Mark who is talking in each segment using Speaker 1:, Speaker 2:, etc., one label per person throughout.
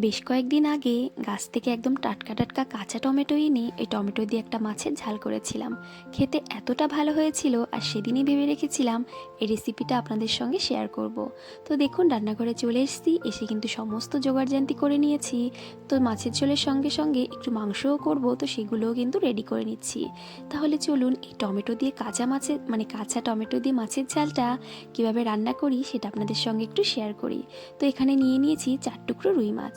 Speaker 1: বেশ কয়েকদিন আগে গাছ থেকে একদম টাটকা টাটকা কাঁচা টমেটো এনে এই টমেটো দিয়ে একটা মাছের ঝাল করেছিলাম। খেতে এতটা ভালো হয়েছিল আর সেদিনই ভেবে রেখেছিলাম এই রেসিপিটা আপনাদের সঙ্গে শেয়ার করব। তো দেখুন, রান্নাঘরে চলে এসেছি, এসে কিন্তু সমস্ত জোগাড় জোগাড়জান্তি করে নিয়েছি। তো মাছের ঝোলের সঙ্গে সঙ্গে একটু মাংসও করব, তো সেগুলোও কিন্তু রেডি করে নিচ্ছি। তাহলে চলুন এই টমেটো দিয়ে কাঁচা মাছের মানে কাঁচা টমেটো দিয়ে মাছের ঝালটা কীভাবে রান্না করি সেটা আপনাদের সঙ্গে একটু শেয়ার করি। তো এখানে নিয়ে নিয়েছি চার টুকরো রুই মাছ।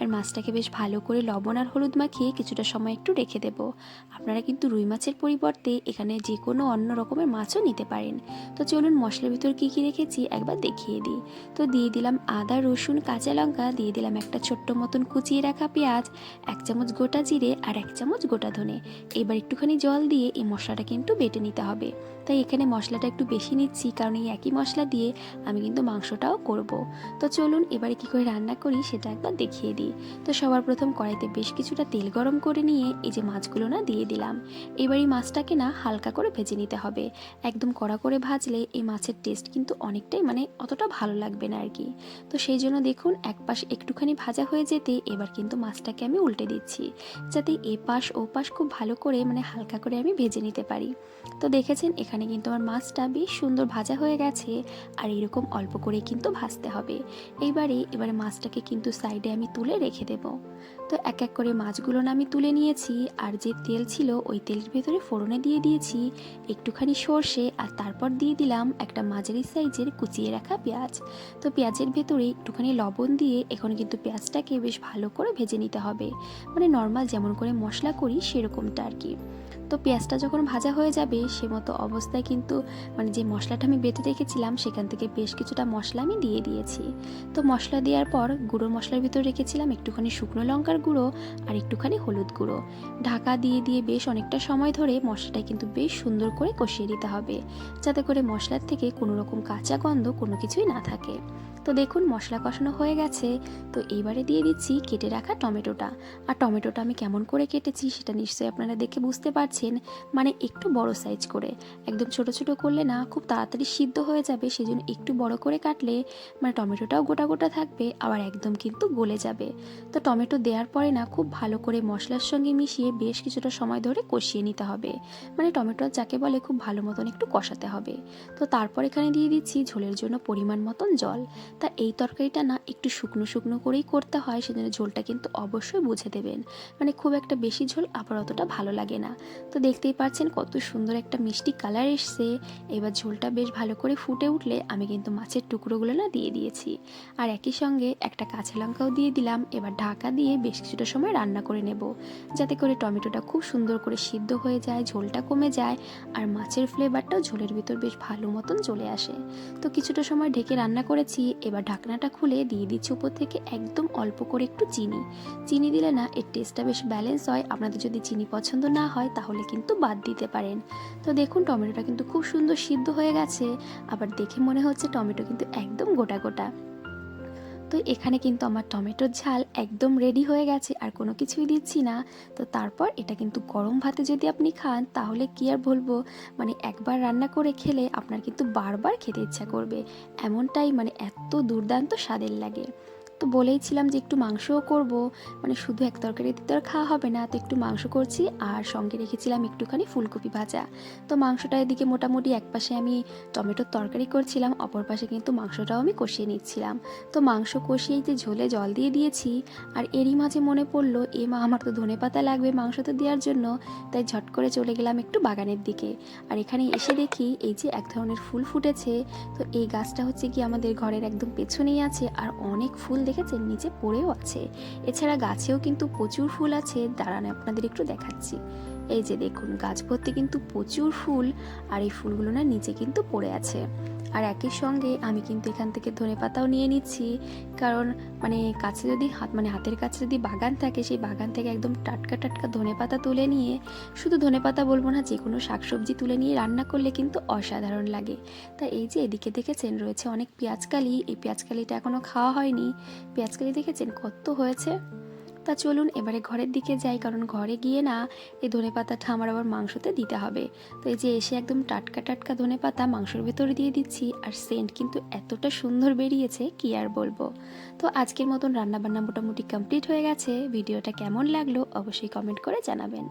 Speaker 1: আর মাছটাকে বেশ ভালো করে লবণ আর হলুদ মাখিয়ে কিছুটা সময় একটু রেখে দেব। আপনারা কিন্তু রুই মাছের পরিবর্তে এখানে যে কোনো অন্য রকমের মাছও নিতে পারেন। তো চলুন মশলার ভিতর কী কী রেখেছি একবার দেখিয়ে দিই। তো দিয়ে দিলাম আদা, রসুন, কাঁচা লঙ্কা, দিয়ে দিলাম একটা ছোট্ট মতন কুচিয়ে রাখা পেঁয়াজ, এক চামচ গোটা জিরে আর এক চামচ গোটা ধনে। এবার একটুখানি জল দিয়ে এই মশলাটা কিন্তু বেটে নিতে হবে। তাই এখানে মশলাটা একটু বেশি নিচ্ছি, কারণ এই একই মশলা দিয়ে আমি কিন্তু মাংসটাও করব। তো চলুন এবারে কী করে রান্না করি সেটা একবার দেখিয়ে দিই। তো সবার প্রথম কড়াইতে বেশ কিছুটা তেল গরম করে নিয়ে এই যে মাছগুলো না দিয়ে দিলাম। এবার এই মাছটাকে না হালকা করে ভেজে নিতে হবে। একদম কড়া করে ভাজলে এই মাছের টেস্ট কিন্তু অনেকটাই মানে অতটা ভালো লাগবে না আর কি তো সেই জন্য দেখুন, এক পাশ একটুখানি ভাজা হয়ে যেতে এবার কিন্তু মাছটাকে আমি উল্টে দিচ্ছি। যাতে এ পাশ ও পাশ খুব ভালো করে মানে হালকা করে আমি ভেজে নিতে পারি। তো দেখেছেন, এখানে কিন্তু আমার মাছটা বেশ সুন্দর ভাজা হয়ে গেছে আর এরকম অল্প করে কিন্তু ভাজতে হবে। এইবারে, এবারে মাছটাকে কিন্তু সাইডে আমি তুলে রেখে দেব। তো এক এক করে মাছগুলো আমি তুলে নিয়েছি, আর যে তেল ছিল ওই তেলের ভেতরে ফোড়নে দিয়ে দিয়েছি, একটুখানি সর্ষে, আর তারপর দিয়ে দিলাম একটা মাঝারি সাইজের কুচিয়ে রাখা পেঁয়াজ। তো পেঁয়াজের ভেতরে একটুখানি লবণ দিয়ে এখন কিন্তু পেঁয়াজটাকে বেশ ভালো করে ভেজে নিতে হবে। মানে নর্মাল যেমন করে মশলা করি সেরকমটা আর কি। তো পেঁয়াজটা যখন ভাজা হয়ে যাবে সে মতো অবস্থায় কিন্তু মানে যে মশলাটা আমি বেটে রেখেছিলাম সেখান থেকে বেশ কিছুটা মশলা আমি দিয়ে দিয়েছি। তো মশলা দেওয়ার পর গুঁড়ো মশলার ভিতর রেখেছিলাম একটুখানি শুকনো লঙ্কার গুঁড়ো আর একটুখানি হলুদ গুঁড়ো। ঢাকা দিয়ে দিয়ে বেশ অনেকটা সময় ধরে মশলাটা কিন্তু বেশ সুন্দর করে কষিয়ে দিতে হবে, যাতে করে মশলার থেকে কোনো রকম কাঁচা গন্ধ কোনো কিছুই না থাকে। তো দেখুন, মশলা কষানো হয়ে গেছে। তো এইবারে দিয়ে দিচ্ছি কেটে রাখা টমেটোটা। আর টমেটোটা আমি কেমন করে কেটেছি সেটা নিশ্চয়ই আপনারা দেখে বুঝতে পারছেন। মানে একটু বড় সাইজ করে। একদম ছোট ছোট করলে না খুব তাড়াতাড়ি সিদ্ধ হয়ে যাবে, সেজন্য একটু বড় করে কাটলে মানে টমেটোটাও গোটা গোটা থাকবে, আবার একদম কিন্তু গলে যাবে। তো টমেটো দেওয়ার পরে না খুব ভালো করে মশলার সঙ্গে মিশিয়ে বেশ কিছুটা সময় ধরে কষিয়ে নিতে হবে। মানে টমেটো যাকে বলে খুব ভালো মতন একটু কষাতে হবে। তো তারপর এখানে দিয়ে দিচ্ছি ঝোলের জন্য পরিমাণ মতন জল। তা এই তরকারিটা না একটু শুকনো শুকনো করেই করতে হয়, সেজন্য ঝোলটা কিন্তু অবশ্যই বুঝে দেবেন। মানে খুব একটা বেশি ঝোল আবার অতটা ভালো লাগে না। তো দেখতেই পাচ্ছেন কত সুন্দর একটা মিষ্টি কালার এসছে। এবার ঝোলটা বেশ ভালো করে ফুটে উঠলে আমি কিন্তু মাছের টুকরোগুলো না দিয়ে দিয়েছি। আর একই সঙ্গে একটা কাঁচা লঙ্কাও দিয়ে দিলাম। এবার ঢাকা দিয়ে বেশ কিছুটা সময় রান্না করে নেব। যাতে করে টমেটোটা খুব সুন্দর করে সিদ্ধ হয়ে যায়, ঝোলটা কমে যায়, আর মাছের ফ্লেভারটাও ঝোলের ভিতর বেশ ভালো মতন চলে আসে। তো কিছুটা সময় ঢেকে রান্না করেছি, এবার ঢাকনাটা খুলে দিয়ে দিচ্ছি উপর থেকে একদম অল্প করে একটু চিনি। চিনি দিলে না, এর টেস্টটা বেশ ব্যালেন্স হয়, আপনাদের যদি চিনি পছন্দ না হয়, তাহলে কিন্তু বাদ দিতে পারেন। তো দেখুন, টমেটোটা কিন্তু খুব সুন্দর সিদ্ধ হয়ে গেছে, আবার দেখে মনে হচ্ছে টমেটো কিন্তু একদম গোটা গোটা। তো এখানে কিন্তু আমার টমেটোর ঝাল একদম রেডি হয়ে গেছে, আর কোনো কিছুই দিচ্ছি না। তো তারপর এটা কিন্তু গরম ভাতে যদি আপনি খান, তাহলে কি আর বলব? মানে একবার রান্না করে খেলে আপনার কিন্তু বারবার খেতে ইচ্ছা করবে। এমনটাই মানে এত দুর্দান্ত স্বাদের লাগে। তো বলেইছিলাম যে একটু মাংসও করব। মানে শুধু এক তরকারি তো আর খাওয়া হবে না, তো একটু মাংস করছি আর সঙ্গে রেখেছিলাম একটুখানি ফুলকপি ভাজা। তো মাংসটা এদিকে মোটামুটি এক পাশে আমি টমেটোর তরকারি করছিলাম, অপর পাশে কিন্তু মাংসটাও আমি কষিয়ে নিচ্ছিলাম। তো মাংস কষিয়েই যে ঝোলে জল দিয়ে দিয়েছি, আর এরই মাঝে মনে পড়ল, এ মা, আমার তো ধনে পাতা লাগবে মাংসতে দেওয়ার জন্য। তাই ঝট করে চলে গেলাম একটু বাগানের দিকে। আর এখানে এসে দেখি এই যে এক ধরনের ফুল ফুটেছে। তো এই গাছটা হচ্ছে কি আমাদের ঘরের একদম পেছনেই আছে, আর অনেক ফুল দেখেছেন নিচে পড়েও আছে। এছাড়া গাছেও কিন্তু প্রচুর ফুল আছে। দাঁড়ান, আপনাদের একটু দেখাচ্ছি। এই যে দেখুন, গাছ ভর্তি কিন্তু প্রচুর ফুল, আর এই ফুলগুলো না নিচে কিন্তু পড়ে আছে। আর একই সঙ্গে আমি কিন্তু এখান থেকে ধনে পাতাও নিয়ে নিচ্ছি। কারণ মানে কাছে যদি হাত মানে হাতের কাছে যদি বাগান থাকে, সেই বাগান থেকে একদম টাটকা টাটকা ধনে পাতা তুলে নিয়ে, শুধু ধনে পাতা বলব না, যে কোনো শাকসবজি তুলে নিয়ে রান্না করলে কিন্তু অসাধারণ লাগে। তা এই যে এদিকে দেখেছেন, রয়েছে অনেক পেঁয়াজকালি। এই পেঁয়াজকালিটা এখনও খাওয়া হয়নি। পেঁয়াজকালি দেখেছেন কত হয়েছে? তা চলুন এবারে ঘরের দিকে যাই, কারণ ঘরে গিয়ে না এই ধনে পাতাটা আমার আবার মাংসতে দিতে হবে। তো এই যে এসে একদম টাটকা টাটকা ধনে পাতা মাংসের ভেতরে দিয়ে দিচ্ছি, আর সেন্ট কিন্তু এতটা সুন্দর বেরিয়েছে, কি আর বলব। তো আজকের মতন রান্নাবান্না মোটামুটি কমপ্লিট হয়ে গেছে, ভিডিওটা কেমন লাগল অবশ্যই কমেন্ট করে জানাবেন।